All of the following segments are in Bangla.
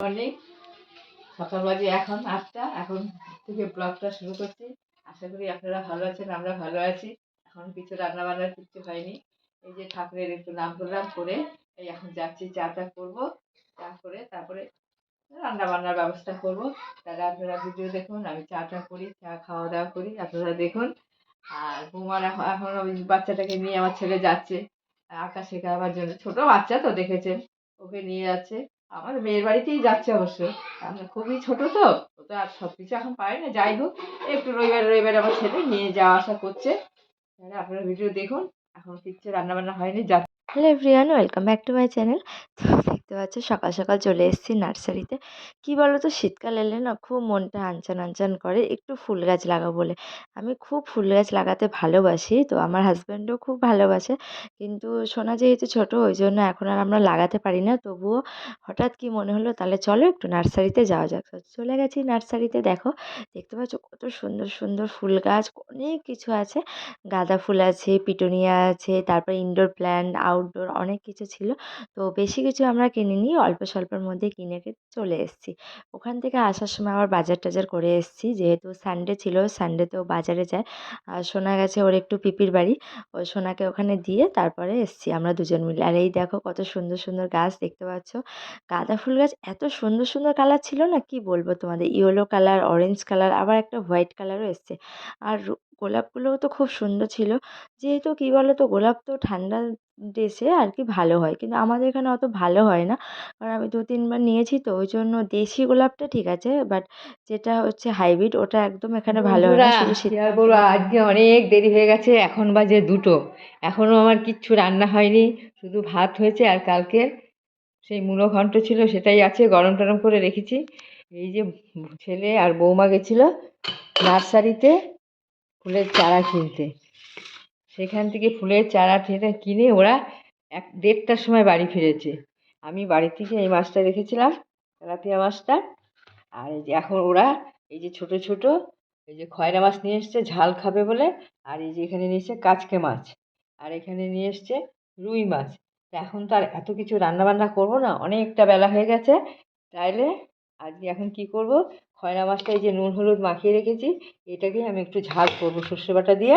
মর্নিং সকাল বাজে এখন আটটা, এখন থেকে ব্লগটা শুরু করছি। আশা করি আপনারা ভালো আছেন, আমরা ভালো আছি। এখন কিছু রান্না বান্নার কিছু হয়নি। এই যে ঠাকুরের একটু নাম করলাম করে এই এখন যাচ্ছি চা চাটা করব, চা করে তারপরে রান্না বান্নার ব্যবস্থা করব। তাহলে আপনারা ভিডিও দেখুন, আমি চা চাটা করি, চা খাওয়া দাওয়া করি, আপনারা দেখুন। আর বৌমার এখন এখন ওই বাচ্চাটাকে নিয়ে আমার ছেলে যাচ্ছে। আঁকা শেখাবার জন্য, ছোট বাচ্চা তো দেখেছেন, ওকে নিয়ে যাচ্ছে। আমার মেয়ের বাড়িতেই যাচ্ছে অবশ্য। আমরা খুবই ছোট তো, ও তো আর সব কিছু এখন পারে না। যাই হোক, একটু রবিবার রবিবার আমার ছেলে নিয়ে যাওয়া আসা করছে। তাহলে আপনারা ভিডিও দেখুন। এখন কিচ্ছু রান্নাবান্না হয়নি যা hello everyone welcome back to my channel তো দেখতে পাচ্ছ সকাল সকাল চলে এসেছি নার্সারিতে। কী বলো তো শীতকাল এলে না খুব মনটা আনচান আনচান করে, একটু ফুল গাছ লাগাবো বলে। আমি খুব ফুল গাছ লাগাতে ভালোবাসি, তো আমার হাজব্যান্ডও খুব ভালোবাসে। কিন্তু সোনা যেহেতু ছোটো, ওই জন্য এখন আর আমরা লাগাতে পারি না। তবুও হঠাৎ কি মনে হলো, তাহলে চলো একটু নার্সারিতে যাওয়া যাক। চলে গেছি নার্সারিতে, দেখো। দেখতে পাচ্ছ কত সুন্দর সুন্দর ফুল গাছ, অনেক কিছু আছে। গাঁদা ফুল আছে, পিটুনিয়া আছে, তারপর ইনডোর প্ল্যান্ট আউটডোর অনেক কিছু ছিল। তো বেশি কিছু আমরা কিনিনি অল্প স্বল্পের মধ্যে কিনে চলে এসেছি। ওখান থেকে আসার সময় আবার বাজার টাজার করে এসেছি। যেহেতু সানডে ছিল সানডেতেও বাজারে যায়। আর সোনা গেছে ওর একটু পিপির বাড়ি। ওই সোনাকে ওখানে দিয়ে তারপরে এসেছি আমরা দুজন মিলে। আর এই দেখো কত সুন্দর সুন্দর গাছ দেখতে পাচ্ছ। গাঁদা ফুল গাছ এত সুন্দর সুন্দর কালার ছিল না? কি বলব তোমাদের? ইয়েলো কালার অরেঞ্জ কালার, আবার একটা হোয়াইট কালারও এসছে। আর গোলাপগুলোও তো খুব সুন্দর ছিল। যেহেতু কী বলো তো গোলাপ তো ঠান্ডা দেশে আর কি ভালো হয়। কিন্তু আমাদের এখানে অত ভালো হয় না। কারণ আমি দু তিনবার নিয়েছি তো ওই জন্য দেশি গোলাপটা ঠিক আছে। বাট যেটা হচ্ছে হাইব্রিড ওটা একদম এখানে ভালো হয় না শুধু আজকে অনেক দেরি হয়ে গেছে এখন বাজে দুটো। এখনও আমার কিচ্ছু রান্না হয়নি শুধু ভাত হয়েছে আর কালকে সেই মূলো ঘন্ট ছিল সেটাই আছে গরম টরম করে রেখেছি। এই যে ছেলে আর বৌমা গেছিল নার্সারিতে ফুলের চারা কিনতে। সেখান থেকে ফুলের চারা টেরা কিনে ওরা এক দেড়টার সময় বাড়ি ফিরেছে। আমি বাড়ি থেকে এই মাছটা রেখেছিলাম, তেলাপিয়া মাছটা। আর এই যে এখন ওরা এই যে ছোট ছোট, এই যে খয়রা মাছ নিয়ে এসছে, ঝাল খাবে বলে। আর এই যে এখানে নিয়ে এসছে কাচকে মাছ। আর এখানে নিয়ে এসছে রুই মাছ। এখন তো আর এত কিছু রান্না বান্না করব না, অনেকটা বেলা হয়ে গেছে। তাইলে আজকে এখন কি করব? খয়রা মাছটা এই যে নুন হলুদ মাখিয়ে রেখেছি এটাকে আমি একটু ঝাল করব, সর্ষে বাটা দিয়ে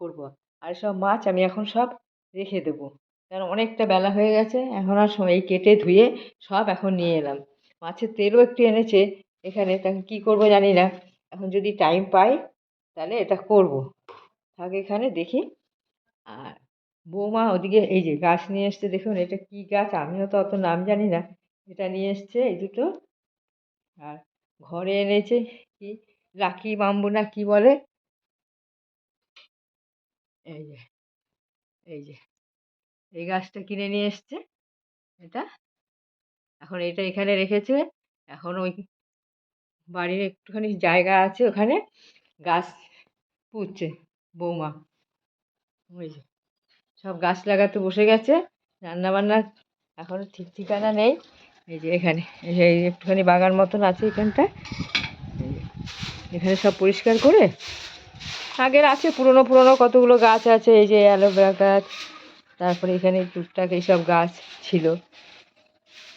করব। আর সব মাছ আমি এখন সব রেখে দেবো। কারণ অনেকটা বেলা হয়ে গেছে, এখন আর সময় এই কেটে ধুয়ে সব এখন নিয়ে এলাম। মাছের তেলও একটু এনেছে এখানে তখন কী করব জানি না। এখন যদি টাইম পাই, তাহলে এটা করব। থাক এখানে দেখি। আর বৌমা ওদিকে এই যে গাছ নিয়ে এসছে, দেখুন এটা কী গাছ? আমিও তো অত নাম জানি না। এটা নিয়ে এসছে এই দুটো। আর ঘরে এনেছে কি, রাখি বাম্বু না কি বলে? এই যে এই যে, এই গাছটা কিনে নিয়ে এসছে, এটা। এখন এটা এখানে রেখেছে, এখন ওই বাড়ির একটুখানি জায়গা আছে ওখানে, গাছ পুঁতছে বৌমা। ওই যে, সব গাছ লাগাতে বসে গেছে, রান্নাবান্না এখনও ঠিক ঠিকানা নেই। এই যে এখানে, এই একটুখানি বাগান মতন আছে এখানটা এখানে সব পরিষ্কার করে, আগের আছে, পুরনো পুরনো কতগুলো গাছ আছে, এই যে অ্যালোভেরা গাছ, তারপরে এখানে টুকটাক এইসব গাছ ছিল।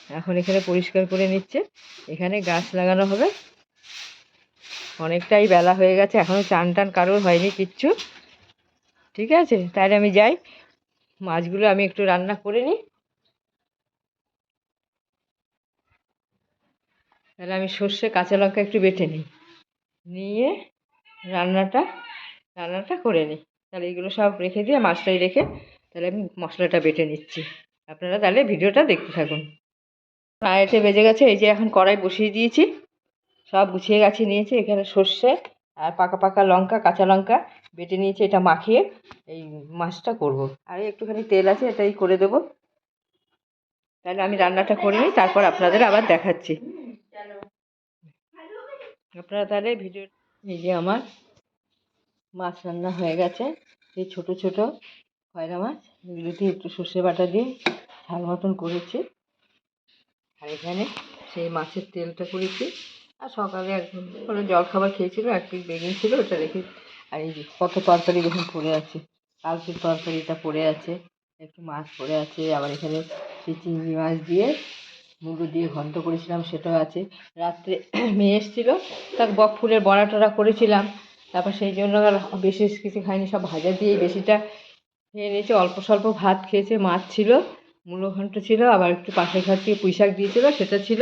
এখন এখানে পরিষ্কার করে নিচ্ছে। এখানে গাছ লাগানো হবে। অনেকটাই বেলা হয়ে গেছে এখনও চান টান কারোর হয়নি কিচ্ছু। ঠিক আছে, তাহলে আমি যাই। মাছগুলো আমি একটু রান্না করে নিই। তাহলে আমি সর্ষে, কাঁচা লঙ্কা একটু বেটে নিই। নিয়ে রান্নাটা রান্নাটা করে নিই। তাহলে এগুলো সব রেখে দিয়ে, মাছটাই রেখে তাহলে আমি মশলাটা বেটে নিচ্ছি। আপনারা তাহলে ভিডিওটা দেখতে থাকুন। আড়াইটে বেজে গেছে, এই যে এখন কড়াই বসিয়ে দিয়েছি। সব গুছিয়ে গাছিয়ে নিয়েছি। এখানে সর্ষে আর পাকা পাকা লঙ্কা, কাঁচা লঙ্কা বেটে নিয়েছি। এটা মাখিয়ে এই মাছটা করব। আর একটুখানি তেল আছে, এটাই করে দেবো। তাহলে আমি রান্নাটা করে নিই, তারপর আপনাদের আবার দেখাচ্ছি। আপনারা তাহলে ভিডিও এই যে আমার মাছ রান্না হয়ে গেছে। এই ছোট ছোট খয়রা মাছ এগুলোতে একটু সর্ষে বাটা দিয়ে ঝাল মতন করেছি। আর এখানে সেই মাছের তেলটা করেছি। আর সকালে একদম কোনো জলখাবার খেয়েছিল এক পিস বেগুন ছিল, ওটা রেখে আর এই যে কত তরকারি যখন পড়ে আছে। কালকের তরকারিটা পড়ে আছে, একটু মাছ পড়ে আছে। আবার এখানে সেই চিংড়ি মাছ দিয়ে মুলো দিয়ে ঘন্ট করেছিলাম, সেটাও আছে। রাত্রে মেয়ে এসেছিল, তার বক ফুলের বড়া টড়া করেছিলাম। তারপর সেই জন্য আর বেশি কিছু খাইনি, সব ভাজা দিয়েই বেশিটা খেয়ে নিয়েছে, অল্প স্বল্প ভাত খেয়েছে, মাছ ছিল, মূলো ঘন্ট ছিল, আবার একটু পাশের ঘর থেকে পুঁই শাক দিয়েছিলো, সেটা ছিল।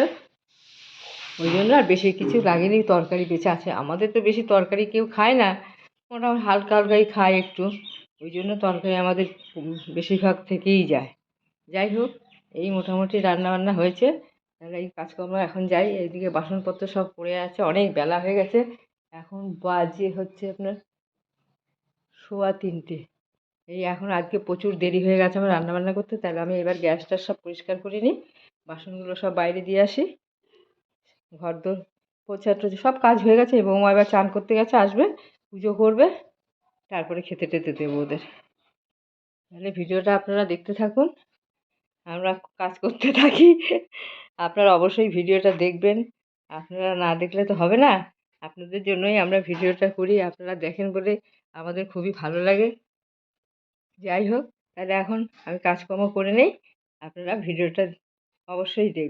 ওই জন্য আর বেশি কিছু লাগেনি, তরকারি বেঁচে আছে। আমাদের তো বেশি তরকারি কেউ খায় না, মোটামুটি হালকা হালকাই খায় একটু। ওই জন্য তরকারি আমাদের বেশিরভাগ থেকেই যায়। যাই হোক এই মোটামুটি রান্না বান্না হয়েছে। তাহলে এই কাজকর্ম এখন যাই। এইদিকে বাসনপত্র সব পড়ে আছে। অনেক বেলা হয়ে গেছে। এখন বাজে হচ্ছে আপনার সোয়া তিনটে। এই এখন আজকে প্রচুর দেরি হয়ে গেছে আমার রান্না বান্না করতে। তাহলে আমি এবার গ্যাস ট্যাস সব পরিষ্কার করে নিই। বাসনগুলো সব বাইরে দিয়ে আসি। ঘর দোর পোছা টোছা সব কাজ হয়ে গেছে। এবং এবার চান করতে গেছে, আসবে, পুজো করবে। তারপরে খেতে টেতে দেবো ওদের। তাহলে ভিডিওটা আপনারা দেখতে থাকুন। আমরা কাজ করতে থাকি। আপনারা অবশ্যই ভিডিওটা দেখবেন। আপনারা না দেখলে তো হবে না। আপনাদের জন্যই আমরা ভিডিওটা করি। আপনারা দেখেন বলে আমাদের খুবই ভালো লাগে। যাই হোক, তাহলে এখন আমি কাজকর্ম করে নেই। আপনারা ভিডিওটা অবশ্যই দেখবেন